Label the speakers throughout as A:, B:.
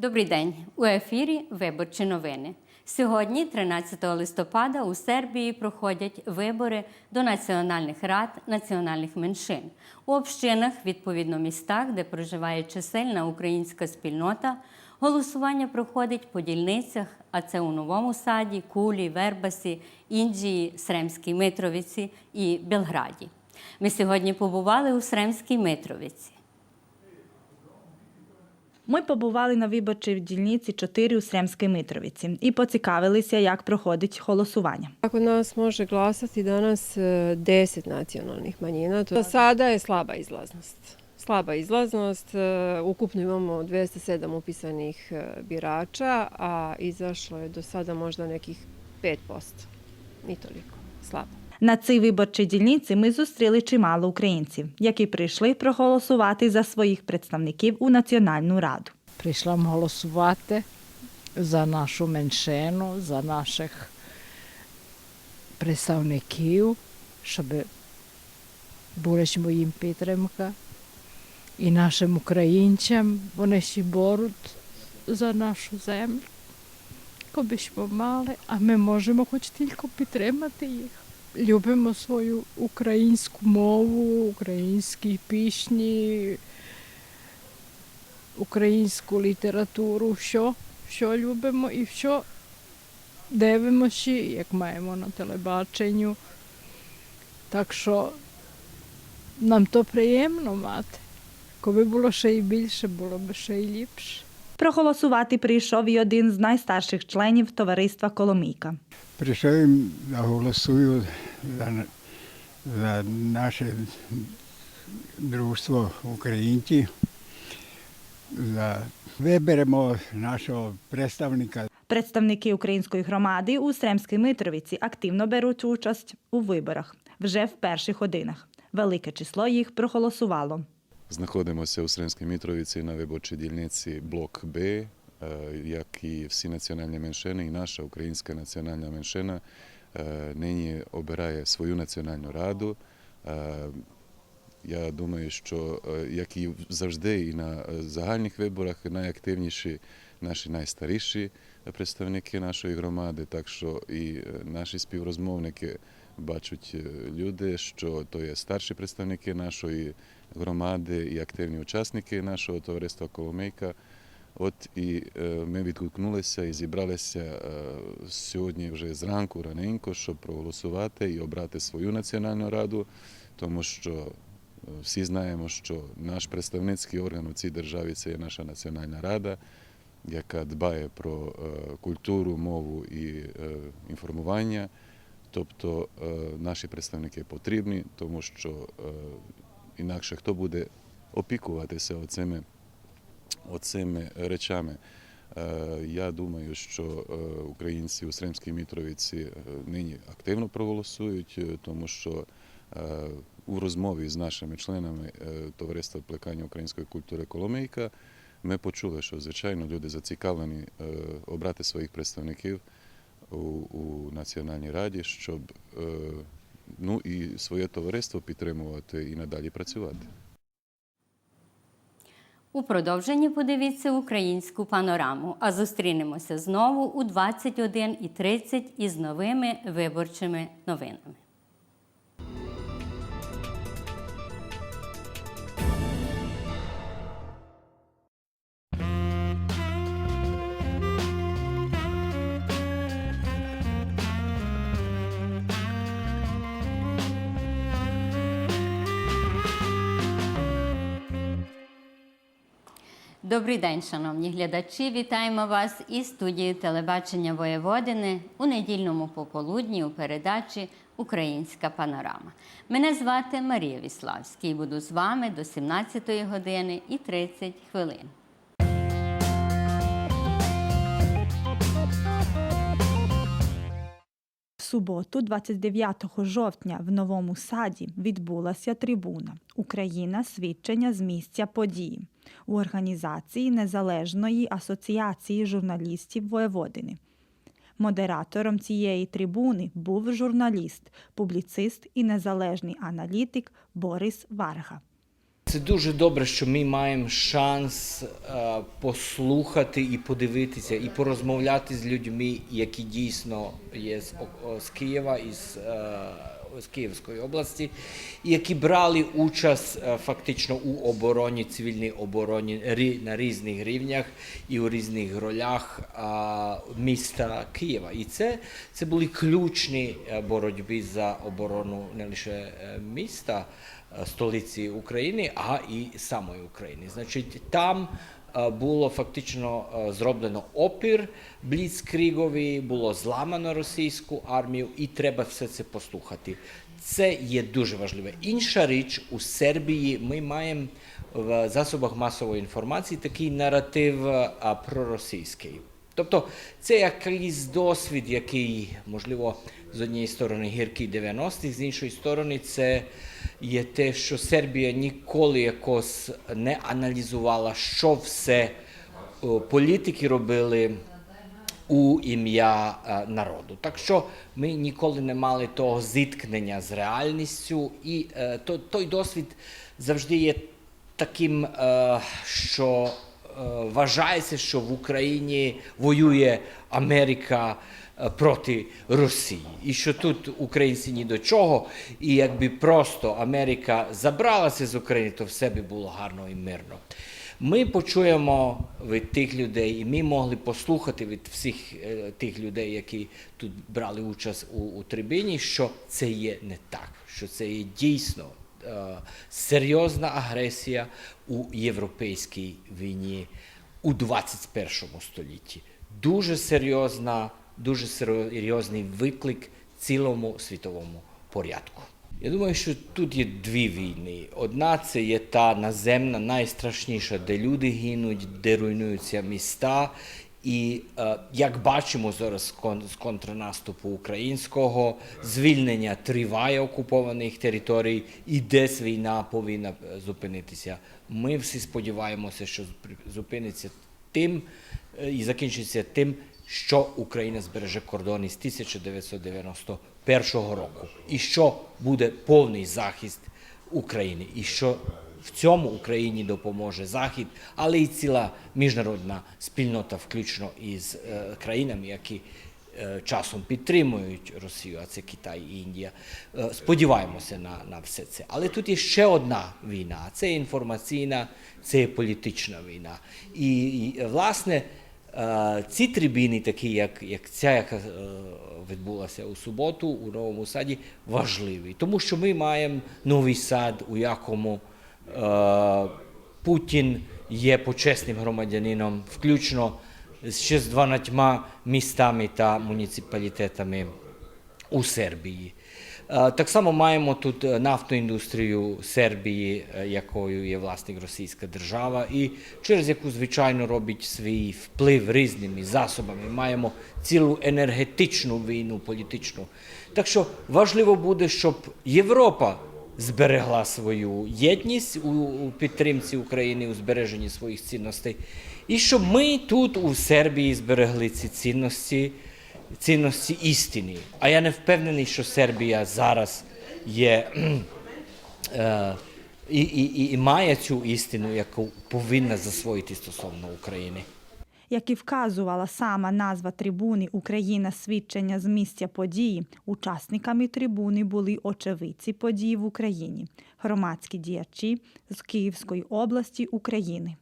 A: Добрий день. У ефірі Виборчі новини. Сьогодні, 13 листопада, у Сербії проходять вибори до національних рад національних меншин. У общинах, відповідно містах, де проживає чисельна українська спільнота, голосування проходить по дільницях, а це у Новому Саді, Кулі, Вербасі, Інджії, Сремській Митровиці і Белграді. Ми сьогодні побували у Сремській Митровиці.
B: Ми побували на виборчій дільниці 4 у Сремській Митровиці і поцікавилися, як проходить голосування.
C: Kako nas može glasati danas e, 10 nacionalnih manjina, to sada je slaba izlaznost. Slaba izlaznost, e, ukupno imamo 207 upisanih e, birača, a izašlo je do sada možda nekih 5%. Ni toliko, slabo.
B: На цій виборчій дільниці ми зустріли чимало українців, які прийшли проголосувати за своїх представників у Національну раду.
D: Прийшла голосувати за нашу меншину, за наших представників, щоб була ж їм підтримка. І нашим українцям вони ще боруть за нашу землю. Коби ж мали, а ми можемо хоч тільки підтримати їх. Любимо свою українську мову, українські пісні, українську літературу, що, що любимо і що дивимося, як маємо на телебаченню. Так що нам то приємно мати. Коли було ще й більше, було б ще й ліпше.
B: Проголосувати прийшов і один з найстарших членів товариства Коломійка.
E: Прийшов їм голосую за, за наше дружство українці. За... Виберемо нашого представника.
B: Представники української громади у Сремській Митровиці активно беруть участь у виборах вже в перших годинах. Велике число їх проголосувало.
F: Знаходимося у Сремській Мітровиці на виборчій дільниці Блок Б, е, як і всі національні меншини, і наша українська національна меншина е, нині обирає свою національну раду. Е, Я думаю, що як і завжди, і на загальних виборах найактивніші наші найстаріші представники нашої громади, так що і наші співрозмовники бачать люди, що то є старші представники нашої громади і активні учасники нашого товариства Коломейка. От і е, ми відгукнулися і зібралися е, сьогодні вже зранку раненько, щоб проголосувати і обрати свою національну раду, тому що е, всі знаємо, що наш представницький орган у цій державі це є наша національна рада, яка дбає про культуру, мову і інформування. Тобто наші представники потрібні, тому що інакше хто буде опікуватися оцими, оцими речами. Е, Я думаю, що е, українці у Сремській Мітровиці е, нині активно проголосують, тому що у розмові з нашими членами товариства плекання української культури Коломийка ми почули, що звичайно люди зацікавлені обрати своїх представників у, у Національній раді, щоб ну і своє товариство підтримувати і надалі працювати.
A: У продовженні подивіться українську панораму, а зустрінемося знову у 21.30 із новими виборчими новинами. Добрий день, шановні глядачі. Вітаємо вас із студії телебачення Воєводини у недільному пополудні у передачі Українська панорама. Мене звати Марія Віславська і буду з вами до 17 години і 30 хвилин.
B: Суботу, 29 жовтня, в Новому Саді відбулася трибуна Україна свідчення з місця події у організації Незалежної асоціації журналістів Воєводини. Модератором цієї трибуни був журналіст, публіцист і незалежний аналітик Борис Варга.
G: Це дуже добре, що ми маємо шанс е, послухати і подивитися, і порозмовляти з людьми, які дійсно є з, Києва із е, з Київської області, які брали участь е, фактично у обороні, цивільній обороні рі- на різних рівнях і у різних ролях міста Києва. І це, це були ключні боротьби за оборону не лише міста столиці України, а і самої України. Значить, там е, було фактично е, зроблено опір Бліцкрігові, було зламано російську армію, і треба все це послухати. Це є дуже важливо. Інша річ у Сербії ми маємо в засобах масової інформації такий наратив е, проросійський. Тобто це якийсь досвід, який, можливо, з однієї сторони гіркий 90-х, з іншої сторони, це є те, що Сербія ніколи якось не аналізувала, що все о, політики робили у ім'я е, народу. Так що ми ніколи не мали того зіткнення з реальністю, і е, то, той досвід завжди є таким, е, що е, вважається, що в Україні воює Америка е, проти Росії, і що тут українці ні до чого, і якби просто Америка забралася з України, то все би було гарно і мирно. Ми почуємо від тих людей, і ми могли послухати від всіх е, тих людей, які тут брали участь у, у трибині, що це є не так, що це є дійсно е, серйозна агресія у європейській війні у 21 столітті. Дуже серйозна, дуже серйозний виклик цілому світовому порядку. Я думаю, що тут є дві війни. Одна це є та наземна, найстрашніша, де люди гинуть, де руйнуються міста. І е, як бачимо зараз кон- з контрнаступу українського, звільнення триває окупованих територій, і десь війна повинна е, зупинитися. Ми всі сподіваємося, що зупиниться тим е, і закінчиться тим, що Україна збереже кордони з 1991 року, і що буде повний захист України, і що в цьому Україні допоможе Захід, але і ціла міжнародна спільнота, включно із е, країнами, які е, часом підтримують Росію, а це Китай і Індія. Е, сподіваємося на, на все це. Але тут є ще одна війна. Це інформаційна, це політична війна. І, і власне. Ці трибіни, такі як, як ця, яка відбулася у суботу у новому саді, важливі, тому що ми маємо новий сад, у якому Путін є почесним громадянином, включно ще з 12 містами та муніципалітетами у Сербії. Е, Так само маємо тут е, нафтну індустрію Сербії, е, якою є власник російська держава, і через яку, звичайно, робить свій вплив різними засобами. Маємо цілу енергетичну війну, політичну. Так що важливо буде, щоб Європа зберегла свою єдність у, підтримці України, у збереженні своїх цінностей, і щоб ми тут, у Сербії, зберегли ці цінності цінності істини. А я не впевнений, що Сербія зараз є е, і, і- і має цю істину, яку повинна засвоїти стосовно України.
B: Як і вказувала сама назва трибуни Україна свідчення з місця події, учасниками трибуни були очевидці події в Україні, громадські діячі з Київської області України.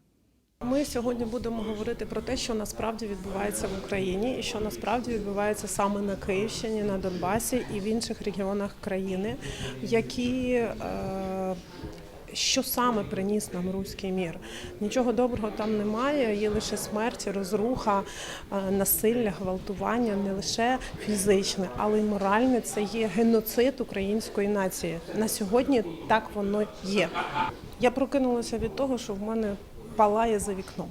H: Ми сьогодні будемо говорити про те, що насправді відбувається в Україні, і що насправді відбувається саме на Київщині, на Донбасі і в інших регіонах країни, які е, що саме приніс нам руський мір. Нічого доброго там немає, є лише смерть, розруха, е, насилля, гвалтування, не лише фізичне, але й моральне. Це є геноцид української нації. На сьогодні так воно є. Я прокинулася від того, що в мене палає за вікном.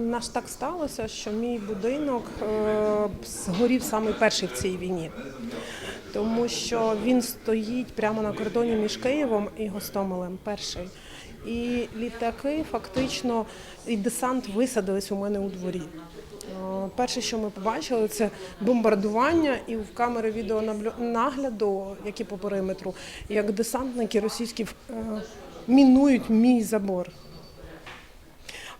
H: Наш так сталося, що мій будинок е, згорів саме перший в цій війні, тому що він стоїть прямо на кордоні між Києвом і Гостомелем. Перший. І літаки фактично і десант висадились у мене у дворі. Е, Перше, що ми побачили, це бомбардування, і в камери відеонагляду, які по периметру, як десантники російські е, мінують мій забор.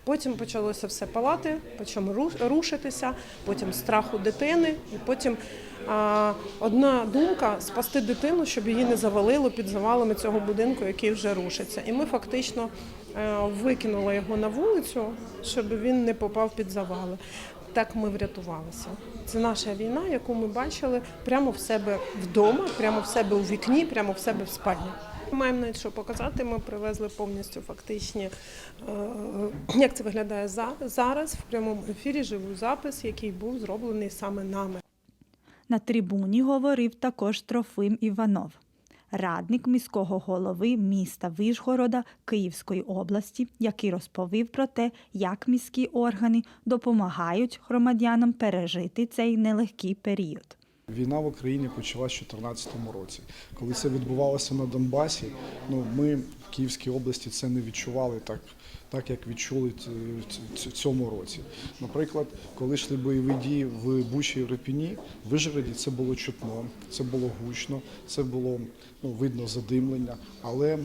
H: Потім почалося все палати, ру- рушитися, потім страх у дитини, і потім а, одна думка спасти дитину, щоб її не завалило під завалами цього будинку, який вже рушиться. І ми фактично е, викинули його на вулицю, щоб він не попав під завали. Так ми врятувалися. Це наша війна, яку ми бачили прямо в себе вдома, прямо в себе у вікні, прямо в себе в спальні. Маємо навіть що показати. Ми привезли повністю фактичні, е, як це виглядає за- зараз в прямому ефірі. Живий запис, який був зроблений саме нами.
B: На трибуні говорив також Трофим Іванов, радник міського голови міста Вишгорода Київської області, який розповів про те, як міські органи допомагають громадянам пережити цей нелегкий період.
I: Війна в Україні почалась у 2014 році. Коли це відбувалося на Донбасі, ну ми в Київській області це не відчували так, так як відчули ц- цьому році. Наприклад, коли йшли бойові дії в Бучі і Репіні, в Вижгороді це було чутно, це було гучно, це було ну, видно задимлення, але е,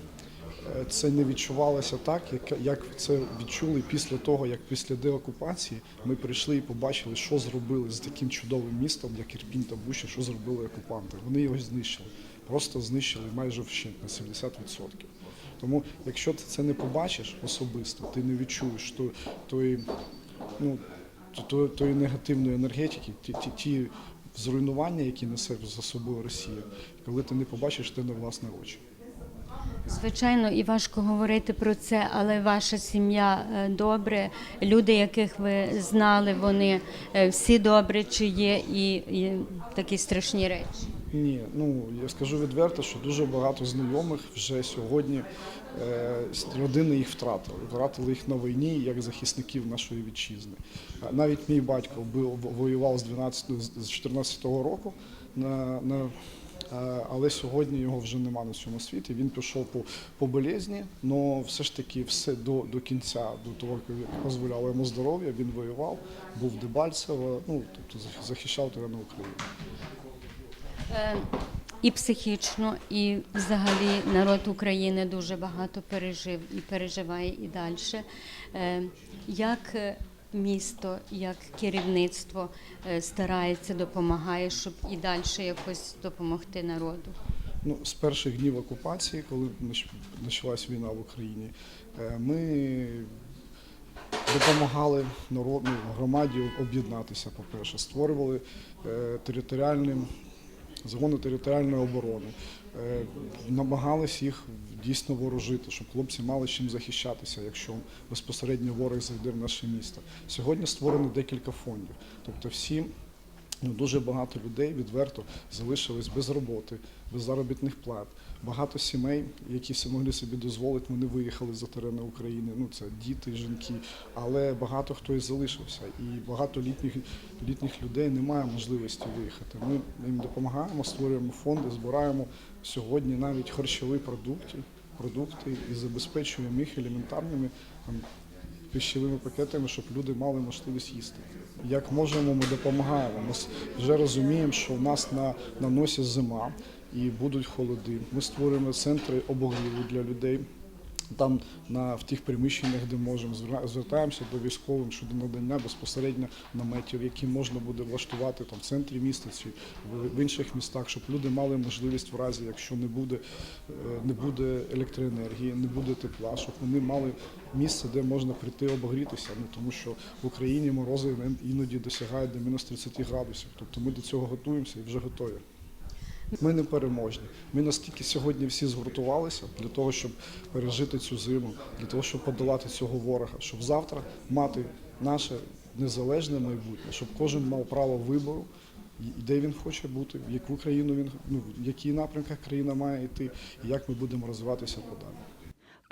I: це не відчувалося так, як, як це відчули після того, як після деокупації ми прийшли і побачили, що зробили з таким чудовим містом, як Ірпінь та Буча, що зробили окупанти. Вони його знищили, просто знищили майже вщент на 70%. Тому, якщо ти це не побачиш особисто, ти не відчуєш то, тої, ну, то- то- тої негативної енергетики, ті, ті, ті зруйнування, які несе за собою Росія, коли ти не побачиш те на власні очі.
A: Звичайно, і важко говорити про це, але ваша сім'я е, добре. Люди, яких ви знали, вони е, всі добре, чи є і, і такі страшні речі.
I: Ні, ну я скажу відверто, що дуже багато знайомих вже сьогодні е, родини їх втратили. Втратили їх на війні як захисників нашої вітчизни. Навіть мій батько воював з 12, з 14 року на, на е, але сьогодні його вже нема на цьому світі. Він пішов по, по болезні, але все ж таки все до, до кінця, до того, як дозволяло йому здоров'я, він воював, був Дебальцево, ну тобто захищав терени України.
A: Е, І психічно, і взагалі народ України дуже багато пережив і переживає і далі. Е, Як місто, як керівництво е, старається, допомагає, щоб і далі якось допомогти народу?
I: Ну, з перших днів окупації, коли почалась війна в Україні, ми допомагали народу, громаді об'єднатися, по-перше, створювали е, територіальні загони територіальної оборони, е, намагались їх дійсно ворожити, щоб хлопці мали чим захищатися, якщо безпосередньо ворог зайде в наше місто. Сьогодні створено декілька фондів, тобто всі Ну, дуже багато людей відверто залишились без роботи, без заробітних плат. Багато сімей, які всі могли собі дозволити, вони виїхали за терени України. Ну це діти, жінки. Але багато хто і залишився. І багато літніх літніх людей немає можливості виїхати. Ми їм допомагаємо, створюємо фонди, збираємо сьогодні навіть харчові продукти, продукти і забезпечуємо їх елементарними пищевими пакетами, щоб люди мали можливість їсти. Як можемо, ми допомагаємо. Ми вже розуміємо, що в нас на, на носі зима і будуть холоди. Ми створюємо центри обогріву для людей. Там на в тих приміщеннях, де можемо, звертаємося до військових щодо надання безпосередньо наметів, які можна буде влаштувати там в центрі міста чи в, в інших містах, щоб люди мали можливість в разі, якщо не буде, е, не буде електроенергії, не буде тепла, щоб вони мали місце, де можна прийти обогрітися. Ну тому що в Україні морози іноді досягають до мінус 30 градусів. Тобто ми до цього готуємося і вже готові. Ми не переможні. Ми настільки сьогодні всі згуртувалися для того, щоб пережити цю зиму, для того, щоб подолати цього ворога, щоб завтра мати наше незалежне майбутнє, щоб кожен мав право вибору, де він хоче бути, в яку країну він ну в які напрямках країна має йти, і як ми будемо розвиватися подалі.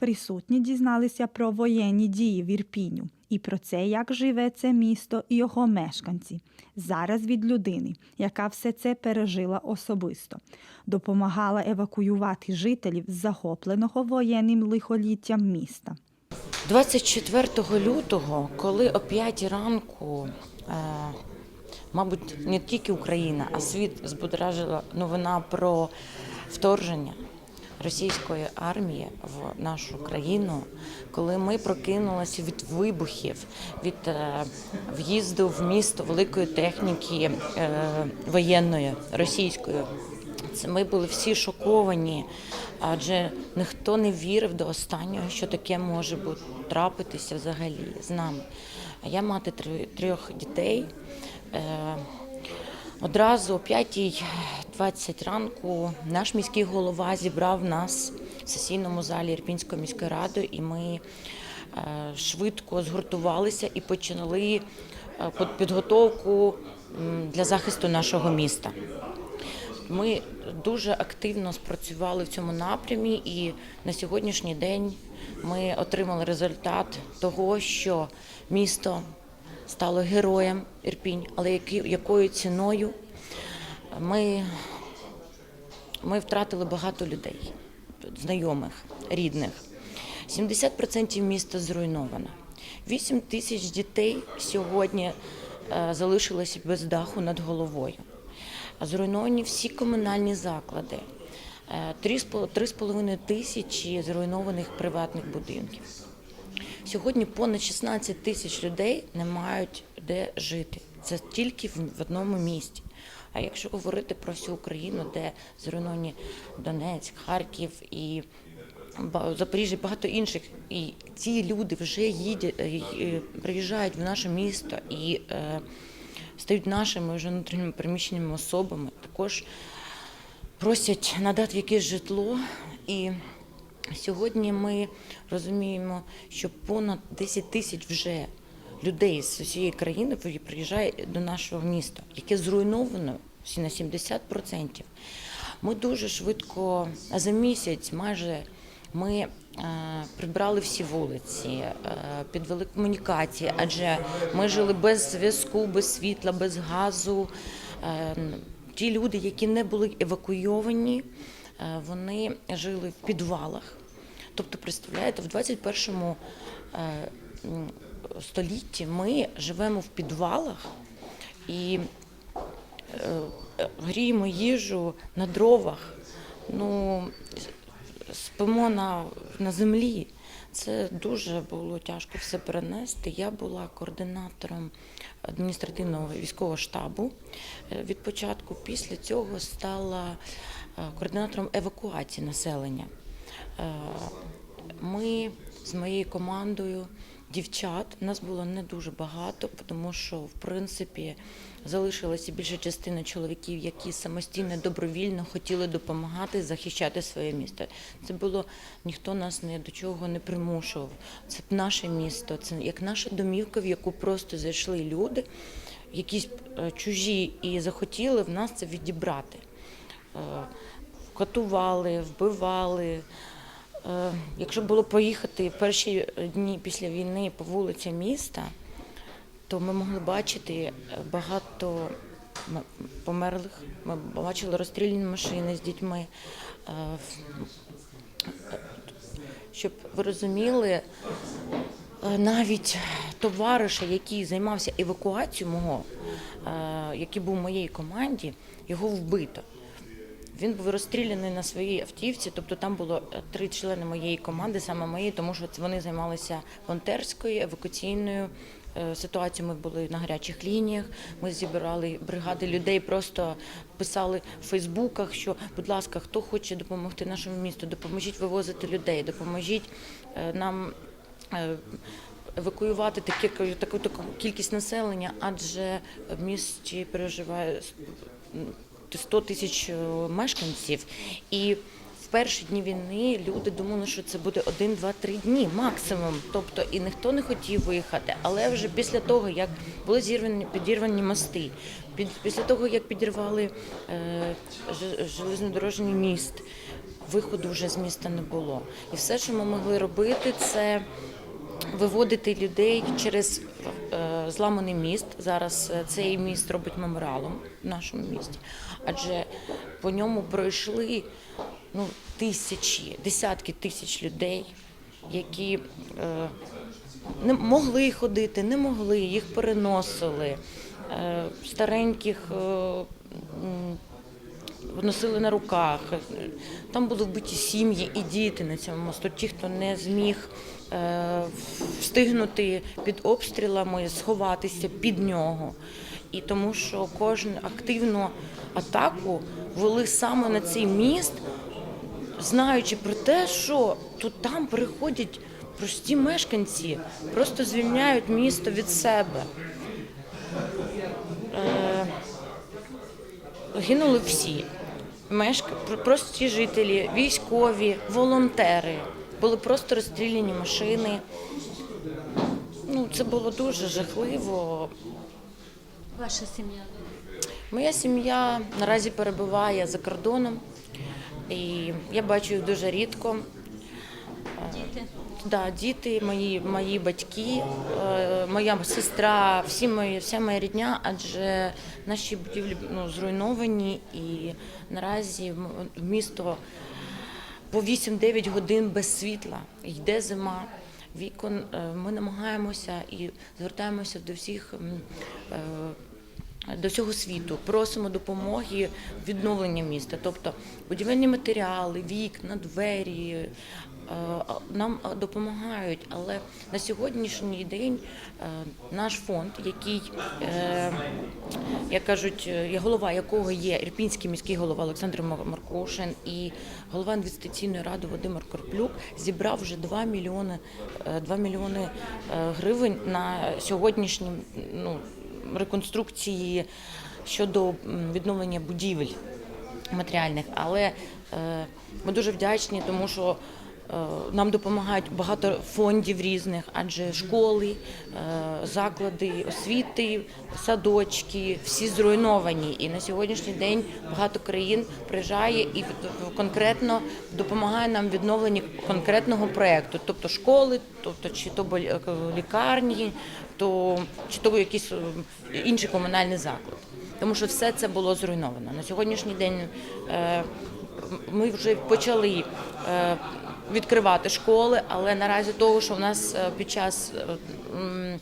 B: Присутні дізналися про воєнні дії в Ірпіню і про це, як живе це місто і його мешканці. Зараз від людини, яка все це пережила особисто, допомагала евакуювати жителів з захопленого воєнним лихоліттям міста.
J: 24 лютого, коли о 5 ранку, е, мабуть, не тільки Україна, а світ збудражила новина про вторження, російської армії в нашу країну, коли ми прокинулися від вибухів, від е, в'їзду в місто великої техніки е, воєнної російської. Це ми були всі шоковані, адже ніхто не вірив до останнього, що таке може бути трапитися взагалі з нами. Я мати трьох дітей. Одразу о 5.20 ранку наш міський голова зібрав нас в сесійному залі Ірпінської міської ради, і ми е, швидко згуртувалися і почали е, під- підготовку для захисту нашого міста. Ми дуже активно спрацювали в цьому напрямі, і на сьогоднішній день ми отримали результат того, що місто стало героєм Ірпінь, але якою ціною ми, ми втратили багато людей, знайомих, рідних. 70% міста зруйновано. 8 тисяч дітей сьогодні е, залишилося без даху над головою. Зруйновані всі комунальні заклади. Е, три з пол- три з половиною тисячі зруйнованих приватних будинків. Сьогодні понад 16 тисяч людей не мають де жити. Це тільки в одному місті. А якщо говорити про всю Україну, де зруйновані Донецьк, Харків і Запоріжжя, багато інших, і ці люди вже їдять, е, приїжджають в наше місто і е, стають нашими вже внутрішніми переміщеними особами. Також просять надати якесь житло. І сьогодні ми розуміємо, що понад 10 тисяч вже людей з усієї країни приїжджає до нашого міста, яке зруйновано всі на 70%. Ми дуже швидко, за місяць майже ми е, прибрали всі вулиці, е, підвели комунікації, адже ми жили без зв'язку, без світла, без газу. Е, Ті люди, які не були евакуйовані, вони жили в підвалах. Тобто, представляєте, в 21 е, столітті ми живемо в підвалах і е, гріємо їжу на дровах, ну, спимо на, на землі. Це дуже було тяжко все перенести. Я була координатором адміністративного військового штабу е, від початку. Після цього стала координатором евакуації населення. Е, Ми з моєю командою дівчат, нас було не дуже багато, тому що в принципі залишилася більша частина чоловіків, які самостійно добровільно хотіли допомагати захищати своє місто. Це було ніхто нас ні до чого не примушував. Це наше місто, це як наша домівка, в яку просто зайшли люди, якісь е, чужі, і захотіли в нас це відібрати. Е, Катували, вбивали. Е, Якщо було поїхати перші дні після війни по вулицям міста, то ми могли бачити е, багато померлих. Ми бачили розстріляні машини з дітьми. Е, Щоб ви розуміли, навіть товариша, який займався евакуацією мого, який був в моїй команді, його вбито. Він був розстріляний на своїй автівці, тобто там було е, три члени моєї команди, саме моєї, тому що вони займалися волонтерською, евакуаційною е, ситуацією. Ми були на гарячих лініях. Ми зібрали бригади людей, просто писали в Фейсбуках, що, будь ласка, хто хоче допомогти нашому місту, допоможіть вивозити людей, допоможіть е, нам. Евакуювати таке таку таку кількість населення, адже в місті переживає 100 тисяч е, мешканців, і в перші дні війни люди думали, що це буде один, два, три дні максимум. Тобто і ніхто не хотів виїхати. Але вже після того, як були зірвані підірвані мости, під, після того як підірвали е, железнодорожній міст, виходу вже з міста не було. І все, що ми могли робити, це виводити людей через е, зламаний міст. Зараз е, цей міст робить меморіалом в нашому місті, адже по ньому пройшли ну, тисячі, десятки тисяч людей, які е, не могли ходити, не могли, їх переносили. Стареньких носили на руках. Там були вбиті сім'ї і діти на цьому мосту. Ті, хто не зміг встигнути під обстрілами, сховатися під нього. І тому що кожну активну атаку вели саме на цей міст, знаючи про те, що тут там приходять прості мешканці, просто звільняють місто від себе. Е, Гинули всі. Мешк... прості жителі, військові, волонтери. Були просто розстріляні машини. Ну, це було дуже жахливо.
A: Ваша сім'я?
J: Моя сім'я наразі перебуває за кордоном, і я бачу їх дуже рідко.
A: Діти?
J: Да, діти, мої, мої батьки, е, моя сестра, всі мої, вся моя рідня, адже наші будівлі ну, зруйновані і наразі м- місто по 8-9 годин без світла. Йде зима. Вікон е, ми намагаємося і звертаємося до всіх е, до всього світу. Просимо допомоги в відновленні міста, тобто будівельні матеріали, вікна, двері. Е, Нам допомагають, але на сьогоднішній день е, наш фонд, який, е, як кажуть, голова якого є Ірпінський міський голова Олександр Мар- Маркушин і голова інвестиційної ради Володимир Корплюк, зібрав вже 2 мільйони, е, 2 мільйони гривень на сьогоднішні ну, реконструкції щодо відновлення будівель матеріальних. Але ми дуже вдячні, тому що нам допомагають багато фондів різних, адже школи, е, заклади освіти, садочки, всі зруйновані. І на сьогоднішній день багато країн приїжджає і конкретно допомагає нам в відновленні конкретного проєкту, тобто школи, тобто чи то е, лікарні, то чи то якийсь е, інший комунальний заклад. Тому що все це було зруйновано. На сьогоднішній день е, ми вже почали е, відкривати школи, але наразі того, що в нас е, під час е,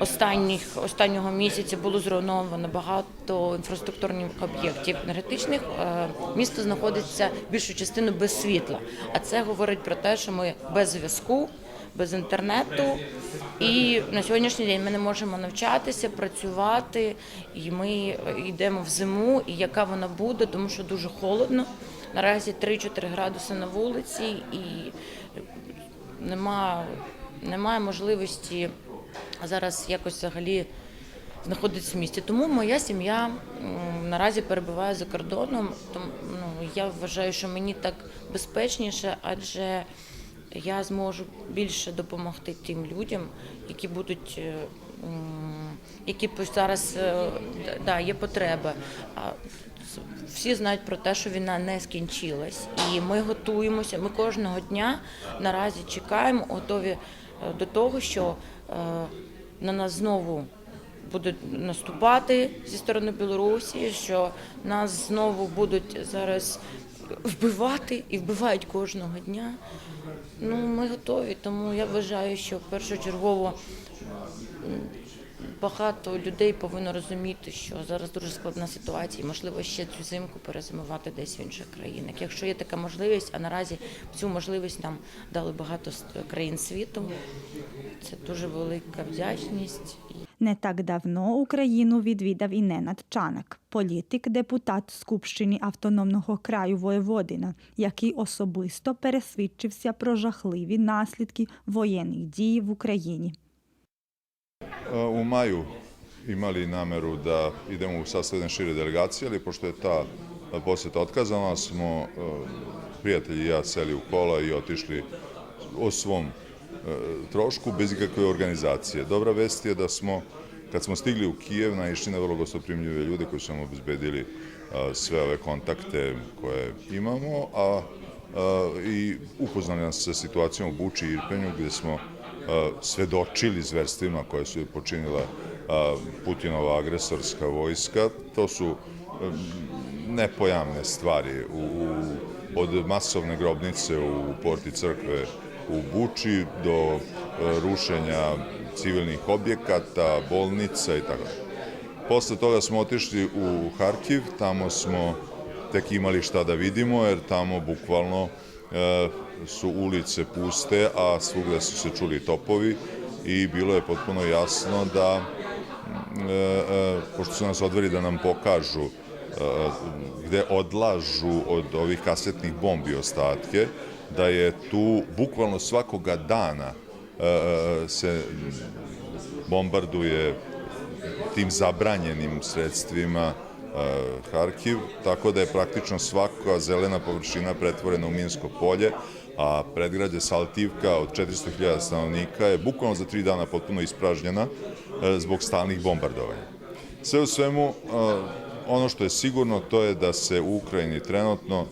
J: останніх останнього місяця було зруйновано багато інфраструктурних об'єктів енергетичних. е, Місто знаходиться більшу частину без світла. А це говорить про те, що ми без зв'язку. Без інтернету, і на сьогоднішній день ми не можемо навчатися, працювати, і ми йдемо в зиму, і яка вона буде, тому що дуже холодно. Наразі 3-4 градуси на вулиці, і нема, немає можливості зараз якось взагалі знаходитися в місті. Тому моя сім'я наразі перебуває за кордоном. Тому ну, я вважаю, що мені так безпечніше, адже я зможу більше допомогти тим людям, які будуть. е, Які зараз е, да, є потреба. Всі знають про те, що війна не скінчилась, і ми готуємося. Ми кожного дня наразі чекаємо, готові е, до того, що е, на нас знову будуть наступати зі сторони Білорусі, що нас знову будуть зараз вбивати і вбивають кожного дня. Ну, ми готові, тому я вважаю, що першочергово багато людей повинно розуміти, що зараз дуже складна ситуація, і можливо ще цю зимку перезимувати десь в інших країнах. Якщо є така можливість, а наразі цю можливість нам дали багато країн світу. Це дуже велика вдячність.
B: Не так давно Україну відвідав і Ненад Чанак, політик, депутат Скупщини автономного краю Воєводина, який особисто пересвідчився про жахливі наслідки воєнних дій в Україні.
K: U maju imali nameru da idemo u sastav jedne šire delegacije, ali pošto je ta posjeta otkazana, smo e, prijatelji i ja seli u kola i otišli o svom e, trošku, bez ikakve organizacije. Dobra vest je da smo, kad smo stigli u Kijev, naišli na vrlo gostoprimljive ljude koji su nam obezbedili sve ove kontakte koje imamo, a, i upoznali nas sa situacijom u Buči i Irpenju, gde smo svedočili zverstvima koje su počinila Putinova agresorska vojska. To su nepojamne stvari u, u, od masovne grobnice u porti crkve u Buči do e, rušenja civilnih objekata, bolnica i tako. Posle toga smo otišli u Harkiv, tamo smo tek imali šta da vidimo, jer tamo bukvalno su ulice puste, a svugde su se čuli topovi i bilo je potpuno jasno da, e, e, pošto su nas odveli da nam pokažu e, gde odlažu od ovih kasetnih bombi ostatke, da je tu bukvalno svakoga dana e, se bombarduje tim zabranjenim sredstvima e, Harkiv, tako da je praktično svaka zelena površina pretvorena u minsko polje, a predgrađe Saltivka od 400.000 stanovnika je bukvalno za tri dana potpuno ispražnjena e, zbog stalnih bombardovanja. Sve u svemu, e, ono što je sigurno to je da se u Ukrajini trenutno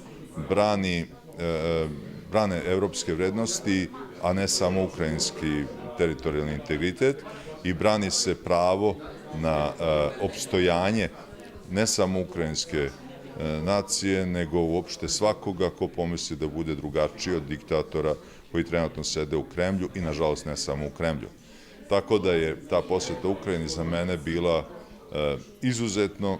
K: brani, e, brane evropske vrednosti, a ne samo ukrajinski teritorijalni integritet i brani se pravo na e, opstojanje ne samo ukrajinske e, nacije, nego uopšte svakoga ko pomisli da bude drugačiji od diktatora koji trenutno sede u Kremlju i nažalost ne samo u Kremlju. Tako da je ta posjeta Ukrajini za mene bila e, izuzetno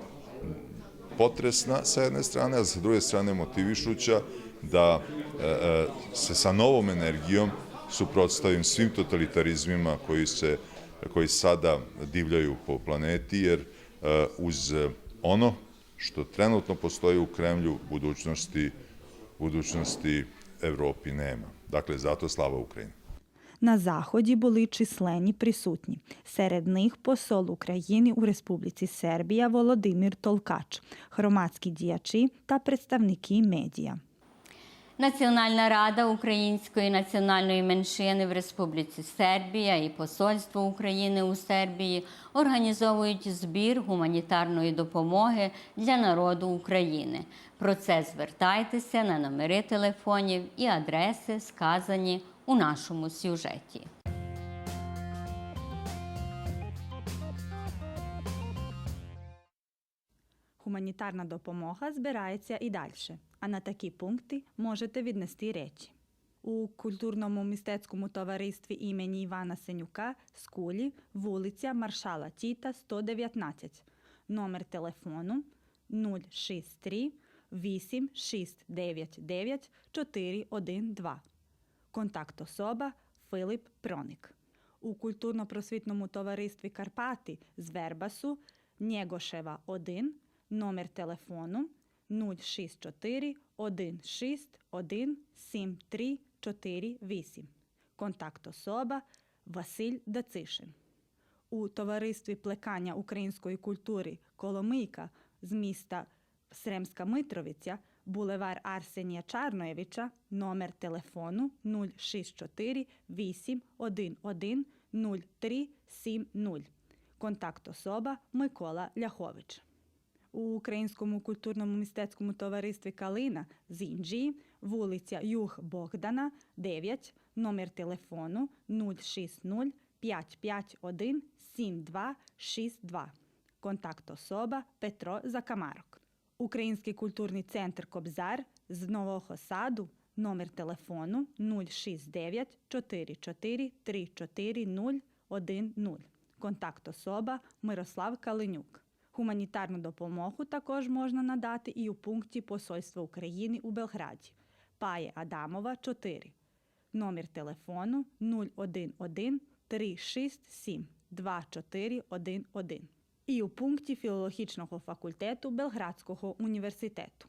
K: potresna sa jedne strane, a sa druge strane motivišuća da e, se sa novom energijom suprotstavim svim totalitarizmima koji se koji sada divljaju po planeti, jer uz ono što trenutno postoji u Kremlju, budućnosti, budućnosti Evropi nema. Dakle, zato slava Ukrajini.
B: На заході були численні присутні. Серед них посол України у Республіці Сербія Володимир Толкач, громадські діячі та представники медіа.
A: Національна рада української національної меншини в Республіці Сербія і Посольство України у Сербії організовують збір гуманітарної допомоги для народу України. Про це звертайтеся на номери телефонів і адреси, сказані у нашому сюжеті.
B: Гуманітарна допомога збирається і далі, а на такі пункти можете віднести речі. У культурному мистецькому товаристві імені Івана Сенюка Скулі, вулиця Маршала Тіта, 119, номер телефону 063 8699 412. Контакт особа Филип Проник. У культурно-просвітному товаристві Карпати з Вербасу Нєгошева 1, номер телефону 064 161 7348. Контакт особа Василь Дацишин. У товаристві плекання української культури Коломийка з міста Сремська Митровиця, булевар Арсенія Чарноєвича, номер телефону 064 811 0370. Контакт особа Микола Ляхович. У Українському культурному мистецькому товаристві Калина з Інджії, вулиця Юг Богдана, 9, номер телефону 060 551 7262. Контакт особа Петро Закамарок. Український культурний центр Кобзар з Нового Саду, номер телефону 069 44 34 010. Контакт особа Мирослав Калинюк. Гуманітарну допомогу також можна надати і у пункті Посольства України у Белграді. Пає Адамова 4. Номер телефону 011 367 2411. І у пункті філологічного факультету Белградського університету.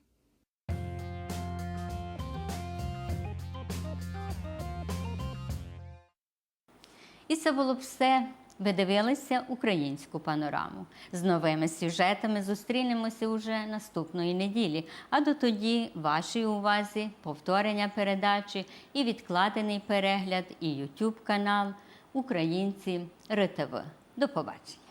A: І це було б все. Ви дивилися українську панораму. З новими сюжетами зустрінемося уже наступної неділі. А до тоді вашій увазі повторення передачі і відкладений перегляд і YouTube канал Українці РТВ. До побачення.